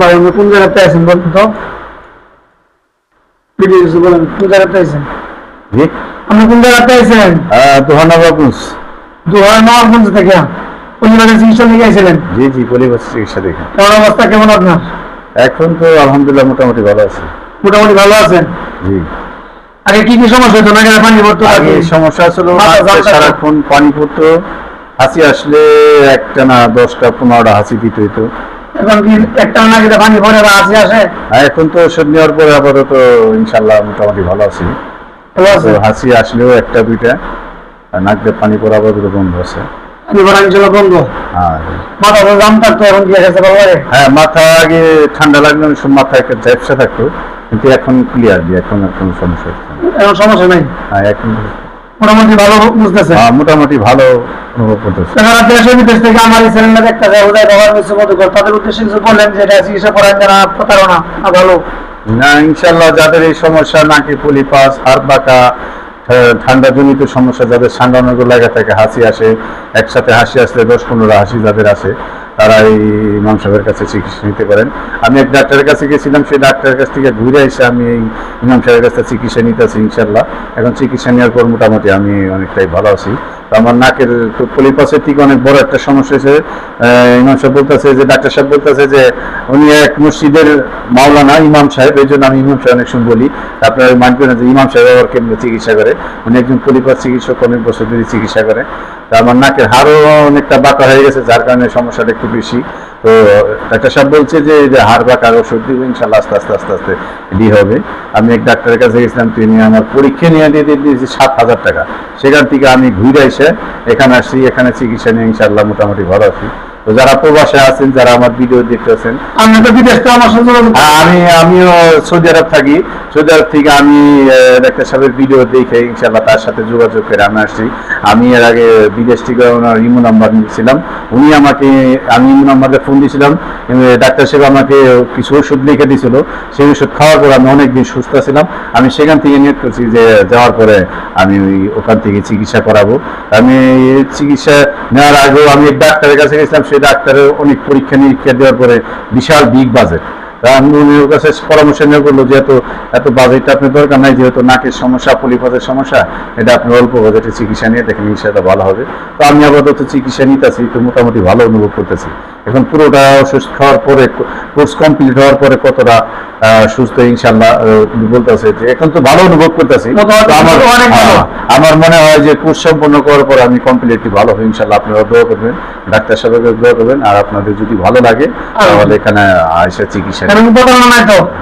ভাই আপনি কোন জায়গাতে আছেন বলুন তো? বলেন কোন জায়গাতে আছেন? জি। আপনি কোন জায়গাতে আছেন? দুহার নবাবগঞ্জ থেকে। পরিবারের চিকিৎসা নিয়ে গেছিলেন জি জি পরিবার চিকিৎসা দেখে। কেমন অবস্থা কেমন আপনার? এখন তো আলহামদুলিল্লাহ মোটামুটি ভালো আছে। মোটামুটি ভালো আছেন? জি। আগে কি কি সমস্যা হতো? নাকি পানি পড়তো আগে সমস্যা ছিল। সারাক্ষণ পানি পড়তো। হাসি আসলে একটা না দশটা পনেরোটা হাসি দিতে হইতো। এখন কি একটা পানি বা আসে আসে? আর এখন তো ওষুধ নেওয়ার পরে আপাতত ইনশাল্লাহ মোটামুটি ভালো আছি। ভালো আছে? হাসি আসলেও একটা দুইটা নাক দিয়ে পানি পড়া আপাতত বন্ধ আছে। পানি পড়া ছিল বন্ধ? মাথা তো জাম থাকতো এখন কি গেছে বাবারে হ্যাঁ মাথা আগে ঠান্ডা লাগলে অনেক সময় মাথা একটা ঝাপসা থাকতো কিন্তু এখন ক্লিয়ার যে এখন আর কোনো সমস্যা এখন সমস্যা নেই? হ্যাঁ এখন মোটামুটি ভালো বুঝতেছে? হ্যাঁ, মোটামুটি ভালো। যারা দেশ বিদেশ থেকে আমার এই চ্যানেলটা দেখতে যায় উদয় বাবার মিশ্র মধুকর তাদের উদ্দেশ্যে কিছু যে এটা চিকিৎসা করেন যারা প্রতারণা ভালো। না ইনশাল্লাহ যাদের এই সমস্যা নাকি পলিপাস হাড় বাঁকা ঠান্ডা জনিত সমস্যা যাদের সান্ডানোর লাগা থাকে হাসি আসে একসাথে হাসি আসলে দশ পনেরো হাসি যাদের আসে তারা এই ইমাম সাহেবের কাছে চিকিৎসা নিতে পারেন। আমি এক ডাক্তারের কাছে গেছিলাম সেই ডাক্তারের কাছ থেকে ঘুরে এসে আমি এই ইমাম সাহেবের কাছে চিকিৎসা নিতেছি ইনশাল্লাহ এখন চিকিৎসা নেওয়ার পর মোটামুটি আমি অনেকটাই ভালো আছি। আমার নাকের পলিপাসের থেকে অনেক বড় একটা সমস্যা হয়েছে। ইমাম সাহেব বলতেছে যে, ডাক্তার সাহেব বলতেছে যে, উনি এক মসজিদের মাওলানা ইমাম সাহেব, এই জন্য আমি ইমাম সাহেব অনেক সময় বলি আপনারা মানবেন যে, ইমাম সাহেব আবার কেমন চিকিৎসা করে? উনি একজন পলিপাস চিকিৎসক, অনেক বছর ধরে চিকিৎসা করে। তা আমার নাকের হারও অনেকটা বাঁকা হয়ে গেছে, যার কারণে সমস্যাটা একটু বেশি। তো ডাক্তার সাহেব বলছে যে যে হাড় বা কারও সর্দি ইনশাল্লাহ আস্তে আস্তে আস্তে আস্তে ডি হবে। আমি এক ডাক্তারের কাছে গেছিলাম, তিনি আমার পরীক্ষা নিয়ে দিয়ে দিয়েছি সাত হাজার টাকা। সেখান থেকে আমি ঘুরে এসে এখানে আসি, এখানে চিকিৎসা নিয়ে, ইনশাল্লাহ মোটামুটি ভালো আছি। তো যারা প্রবাসে আছেন যারা আমার ভিডিও দেখতেছেন আমি তো বিদেশ আমার সঙ্গে আমি আমিও সৌদি আরব থাকি। সৌদি আরব থেকে আমি ডাক্তার সাহেবের ভিডিও দেখে ইনশাল্লাহ তার সাথে যোগাযোগ করে আমি আসছি। আমি এর আগে বিদেশ থেকে ওনার ইমো নাম্বার নিয়েছিলাম। উনি আমাকে আমি ইমো নাম্বারে ফোন দিয়েছিলাম। ডাক্তার সাহেব আমাকে কিছু ওষুধ লিখে দিয়েছিল। সেই ওষুধ খাওয়ার পর আমি অনেকদিন সুস্থ ছিলাম। আমি সেখান থেকে নিয়োগ করছি যে যাওয়ার পরে আমি ওই ওখান থেকে চিকিৎসা করাবো। আমি চিকিৎসা নেওয়ার আগেও আমি এক ডাক্তারের কাছে গেছিলাম সেই ডাক্তারের অনেক পরীক্ষা নিরীক্ষা দেওয়ার পরে বিশাল বিগ বাজেট আমি কাছে পরামর্শ নিয়ে বলল যেহেতু এত বাজেটটা আপনার দরকার নাই, যেহেতু নাকের সমস্যা পলিপাসের সমস্যা, এটা আপনি অল্প বাজেটে চিকিৎসা নিয়ে দেখেন সেটা ভালো হবে। তো আমি আপাতত চিকিৎসা নিতেছি, তো মোটামুটি ভালো অনুভব করতেছি। এখন পুরোটা ওষুধ খাওয়ার পরে কোর্স কমপ্লিট হওয়ার পরে কতটা সুস্থ ইনশাল্লাহ বলতেছে যে এখন তো ভালো অনুভব করতেছি। আমার। হ্যাঁ, আমার মনে হয় যে কোর্স সম্পন্ন করার পর আমি কমপ্লিটলি ভালো হই ইনশাল্লাহ আপনারা দোয়া করবেন ডাক্তার সাহেবের দোয়া করবেন আর আপনাদের যদি ভালো লাগে তাহলে এখানে আয়সা চিকিৎসা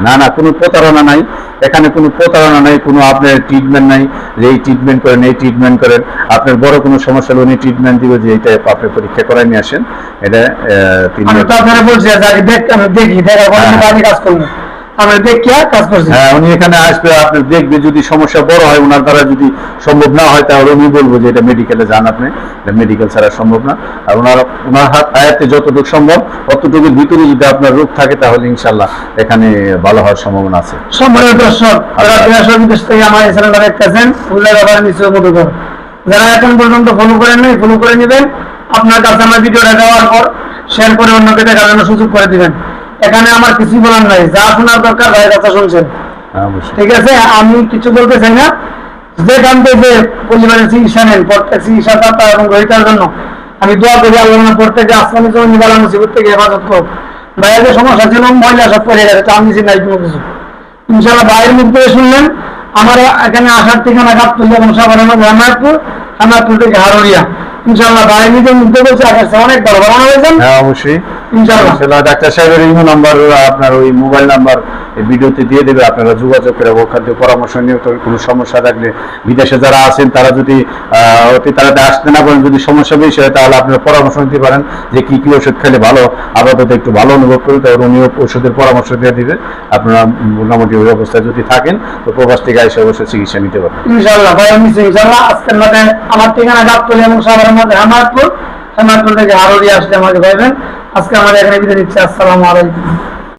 না না কোনো প্রতারণা নাই। এখানে কোনো প্রতারণা নাই কোনো আপনার ট্রিটমেন্ট নাই যে এই ট্রিটমেন্ট করেন এই ট্রিটমেন্ট করেন। আপনার বড় কোনো সমস্যা হলে উনি ট্রিটমেন্ট দিবে যে এইটা আপনি পরীক্ষা করাই নিয়ে আসেন। এটা আমি তো আপনারা বলছি আগে দেখ আমি দেখি দেখার পরে হ্যাঁ। আমি কাজ করব। আমি দেখিয়া কাজ করছি? হ্যাঁ উনি এখানে আসবে আপনি দেখবে যদি সমস্যা বড় হয় ওনার দ্বারা যদি সম্ভব না হয় তাহলে উনি বলব যে এটা মেডিকেলে যান আপনি। মেডিকেল ছাড়া সম্ভব না। আর ওনার ওনার হাত আয়াতে যতটুকু সম্ভব অতটুকুর ভিতরে যদি আপনার রোগ থাকে তাহলে ইনশাল্লাহ এখানে ভালো হওয়ার সম্ভাবনা আছে। সম্মানীয় দর্শক যারা আচ্ছা। বিদেশ থেকে আমার দেখতেছেন যারা এখন পর্যন্ত ফলো করেন নাই ফলো করে নেবেন। আপনার কাছে আমার ভিডিওটা দেওয়ার পর শেয়ার করে অন্যকে দেখার জন্য সুযোগ করে দিবেন। এখানে আমার কিছুই বলার নাই। যা শোনার দরকার ভাইয়ের কথা শুনছেন। হ্যাঁ, ঠিক আছে? আমি কিছু বলতে চাই না। যেখান থেকে পরিবারের চিকিৎসা নেন প্রত্যেক চিকিৎসা দাতা এবং গ্রহিতার জন্য আমি দোয়া করি আল্লাহ প্রত্যেকে আসমানি জন্য নিবালা মুসিবত থেকে হেফাজত করুক। ভাইয়ের সমস্যা ছিল মহিলা সব করে গেছে তো আমি নাই কোনো কিছু। ইনশাল্লাহ ভাইয়ের মুখ থেকে শুনলেন আমার এখানে আসার ঠিকানা গাবতুল এবং সাবার হেমায়তপুর হেমায়তপুর থেকে হারোরিয়া ইনশাল্লাহ ভাই মুখ থেকে বলছে আকাশ অনেক বড়। বড় হয়েছেন হ্যাঁ অবশ্যই। ইনশাল্লাহ ডাক্তার সাহেবের ইমো নাম্বার আপনার ওই মোবাইল নাম্বার ভিডিওতে দিয়ে দেবে আপনারা যোগাযোগ করে ওখান থেকে পরামর্শ নিয়ে কোনো সমস্যা থাকলে বিদেশে যারা আছেন তারা যদি অতি তাড়াতাড়ি আসতে না পারেন যদি সমস্যা বেশি হয় তাহলে আপনারা পরামর্শ নিতে পারেন যে কি কি ওষুধ খেলে ভালো আপাতত একটু ভালো অনুভব করুন তাহলে উনি ওষুধের পরামর্শ দিয়ে দিবে। আপনারা মোটামুটি ওই অবস্থায় যদি থাকেন তো প্রবাস থেকে এসে অবশ্যই চিকিৎসা নিতে পারবেন। ইনশাল্লাহ ভাই আমি ইনশাল্লাহ আজকের মধ্যে আমার ঠিকানা গাবতলি এবং সাভারের মধ্যে থেকে আসলে আমাকে পাইবেন। আজকে আমাদের এখানে বিদায় নিচ্ছি। আসসালামু আলাইকুম।